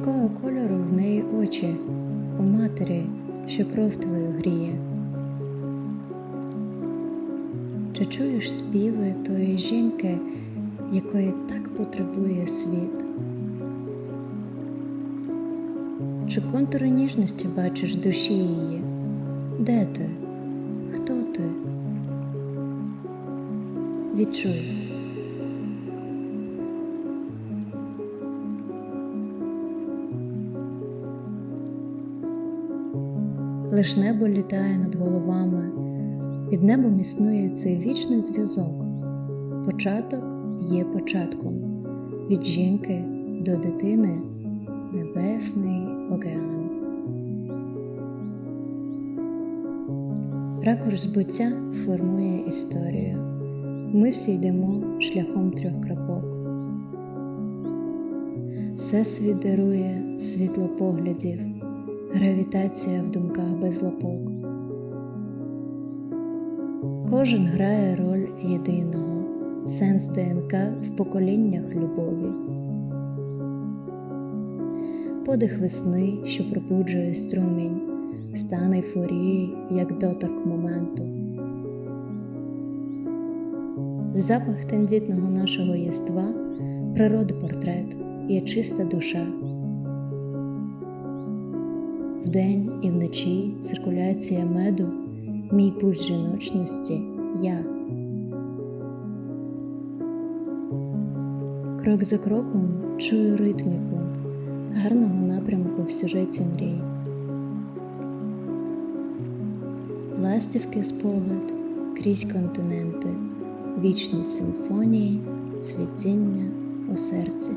Якого кольору в неї очі, у матері, що кров твою гріє? Чи чуєш співи тої жінки, якої так потребує світ? Чи контури ніжності бачиш душі її? Де ти? Хто ти? Відчуй. Лиш небо літає над головами, під небом існує цей вічний зв'язок. Початок є початком, від жінки до дитини небесний океан. Ракурс буття формує історію. Ми всі йдемо шляхом трьох крапок. Всесвіт дарує світло поглядів, гравітація в думках без лапок. Кожен грає роль єдиного, сенс ДНК в поколіннях любові. Подих весни, що пробуджує струмінь, стан ейфорії, як доторк моменту. Запах тендітного нашого єства, природи портрет, є чиста душа. Вдень і вночі циркуляція меду, мій пульс жіночності, я. Крок за кроком чую ритміку, гарного напрямку в сюжеті мрій. Ластівки спогад крізь континенти, вічні симфонії, цвітіння у серці.